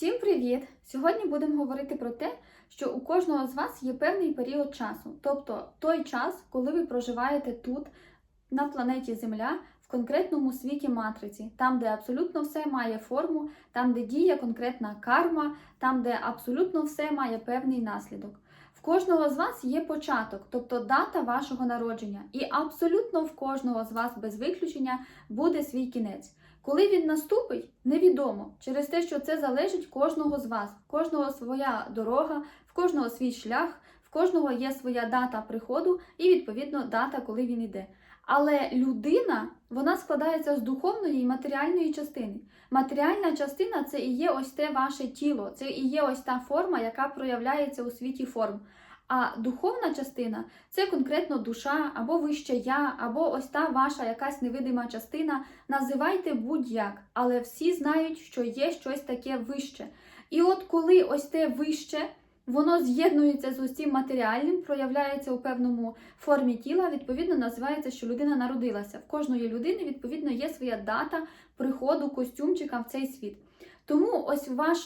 Всім привіт! Сьогодні будемо говорити про те, що у кожного з вас є певний період часу, тобто той час, коли ви проживаєте тут, на планеті Земля, в конкретному світі матриці, там, де абсолютно все має форму, там, де діє конкретна карма, там, де абсолютно все має певний наслідок. В кожного з вас є початок, тобто дата вашого народження, і абсолютно в кожного з вас без виключення буде свій кінець. Коли він наступить, невідомо через те, що це залежить кожного з вас, в кожного своя дорога, в кожного свій шлях, в кожного є своя дата приходу і відповідно дата, коли він іде. Але людина вона складається з духовної і матеріальної частини. Матеріальна частина це і є ось те ваше тіло, це і є ось та форма, яка проявляється у світі форм. А духовна частина це конкретно душа, або вище я, або ось та ваша якась невидима частина. Називайте будь-як, але всі знають, що є щось таке вище. І от коли ось те вище, воно з'єднується з усім матеріальним, проявляється у певному формі тіла, відповідно називається, що людина народилася. В кожної людини, відповідно, є своя дата приходу костюмчика в цей світ. Тому ось ваш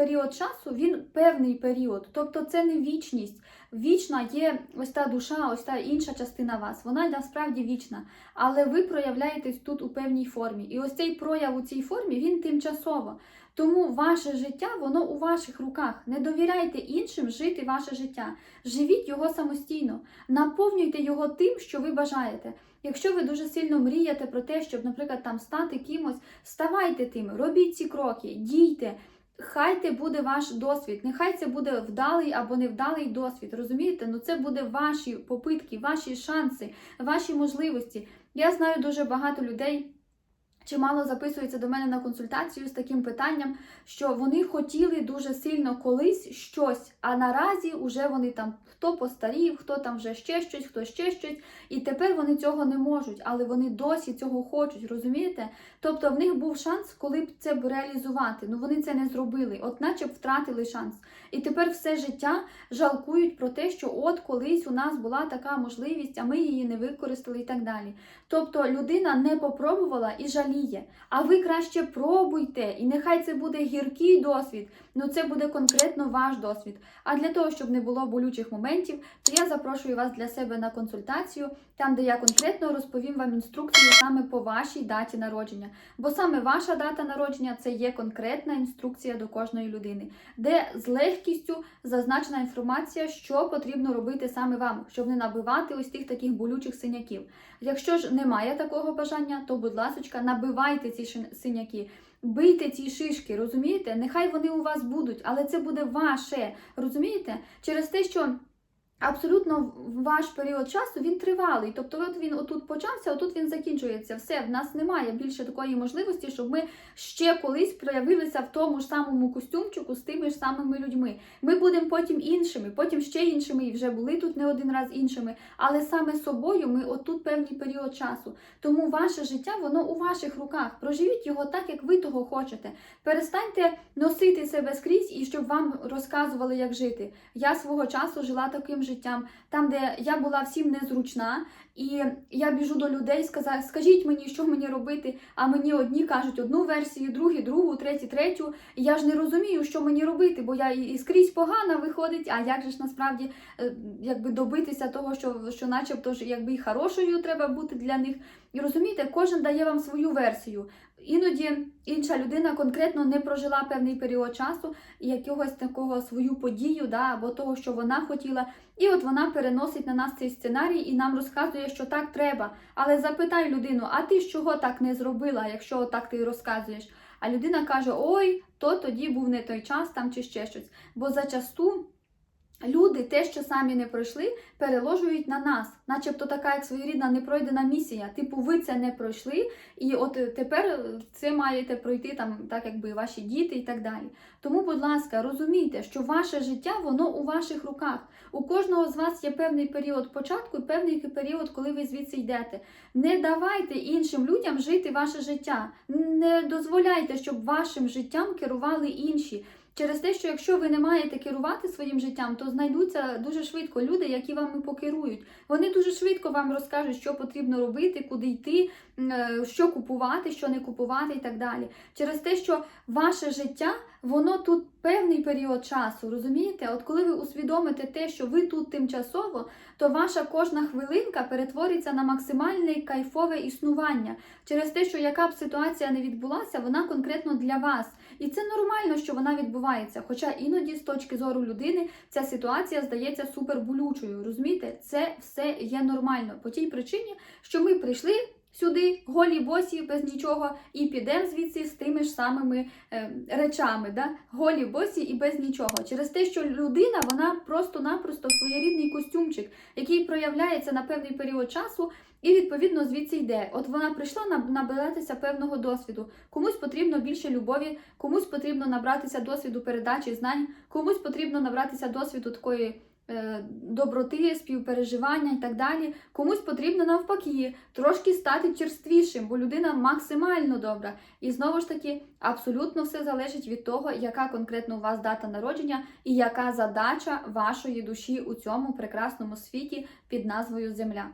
період часу він певний період, тобто це не вічність. Вічна є ось та душа, ось та інша частина вас. Вона насправді вічна, але ви проявляєтесь тут у певній формі. І ось цей прояв у цій формі він тимчасово. Тому ваше життя, воно у ваших руках. Не довіряйте іншим жити ваше життя. Живіть його самостійно, наповнюйте його тим, що ви бажаєте. Якщо ви дуже сильно мрієте про те, щоб, наприклад, там стати кимось, ставайте тим, робіть ці кроки, дійте. Хай це буде ваш досвід, нехай це буде вдалий або невдалий досвід. Розумієте? Ну це буде ваші попитки, ваші шанси, ваші можливості. Я знаю дуже багато людей. Чимало записується до мене на консультацію з таким питанням, що вони хотіли дуже сильно колись щось, а наразі вже вони там хто постарів, хто там вже ще щось, хто ще щось, і тепер вони цього не можуть, але вони досі цього хочуть, розумієте? Тобто в них був шанс, коли б це б реалізувати. Ну вони це не зробили, от наче б втратили шанс. І тепер все життя жалкують про те, що от колись у нас була така можливість, а ми її не використали і так далі. Тобто людина не попробувала і жаліє. А ви краще пробуйте, і нехай це буде гіркий досвід, ну це буде конкретно ваш досвід. А для того, щоб не було болючих моментів, то я запрошую вас для себе на консультацію, там, де я конкретно розповім вам інструкцію саме по вашій даті народження. Бо саме ваша дата народження це є конкретна інструкція до кожної людини, де з легкістю зазначена інформація, що потрібно робити саме вам, щоб не набивати ось тих таких болючих синяків. Якщо ж немає такого бажання, то, будь ласка, набивайте ці синяки. Бийте ці шишки, розумієте? Нехай вони у вас будуть, але це буде ваше. Розумієте? Через те, що абсолютно ваш період часу він тривалий. Тобто, от він отут почався, отут він закінчується. Все, в нас немає більше такої можливості, щоб ми ще колись проявилися в тому ж самому костюмчику з тими ж самими людьми. Ми будемо потім іншими, потім ще іншими, і вже були тут не один раз іншими. Але саме собою ми отут певний період часу. Тому ваше життя воно у ваших руках. Проживіть його так, як ви того хочете. Перестаньте носити себе скрізь і щоб вам розказували, як жити. Я свого часу жила таким життям, там, де я була всім незручна, і я біжу до людей, сказати, скажіть мені, що мені робити. А мені одні кажуть одну версію, другі, другу, треті, третю. І я ж не розумію, що мені робити, бо я і і скрізь погана виходить. А як же ж насправді е, якби добитися того, що, що начебто ж якби і хорошою треба бути для них. І розумієте, кожен дає вам свою версію. Іноді інша людина конкретно не прожила певний період часу якогось такого свою подію, да, або того, що вона хотіла. І от вона переносить на нас цей сценарій і нам розказує, що так треба. Але запитай людину, а ти чого так не зробила, якщо так ти розказуєш? А людина каже: Ой, то тоді був не той час там чи ще щось. Бо зачасту. Люди те, що самі не пройшли, переложують на нас, начебто така як своєрідна непройдена місія. Типу, ви це не пройшли, і от е, тепер е, це маєте пройти там, так якби ваші діти і так далі. Тому, будь ласка, розумійте, що ваше життя воно у ваших руках. У кожного з вас є певний період початку і певний період, коли ви звідси йдете. Не давайте іншим людям жити ваше життя. Не дозволяйте, щоб вашим життям керували інші. Через те, що якщо ви не маєте керувати своїм життям, то знайдуться дуже швидко люди, які вами покерують. Вони дуже швидко вам розкажуть, що потрібно робити, куди йти, е, що купувати, що не купувати і так далі. Через те, що ваше життя, воно тут певний період часу, розумієте? От коли ви усвідомите те, що ви тут тимчасово, то ваша кожна хвилинка перетвориться на максимальне кайфове існування. Через те, що яка б ситуація не відбулася, вона конкретно для вас. І це нормально, що вона відбувається. Хоча іноді, з точки зору людини, ця ситуація здається суперболючою. Розумієте, це все є нормально по тій причині, що ми прийшли. Сюди голі босі без нічого, і підемо звідси з тими ж самими е, речами, да? голі босі і без нічого. Через те, що людина вона просто-напросто своєрідний костюмчик, який проявляється на певний період часу, і відповідно звідси йде. От вона прийшла наб- набиратися певного досвіду. Комусь потрібно більше любові, комусь потрібно набратися досвіду передачі знань, комусь потрібно набратися досвіду такої. Е, Доброти, співпереживання і так далі. Комусь потрібно навпаки трошки стати черствішим, бо людина максимально добра. І знову ж таки, абсолютно все залежить від того, яка конкретно у вас дата народження і яка задача вашої душі у цьому прекрасному світі під назвою Земля.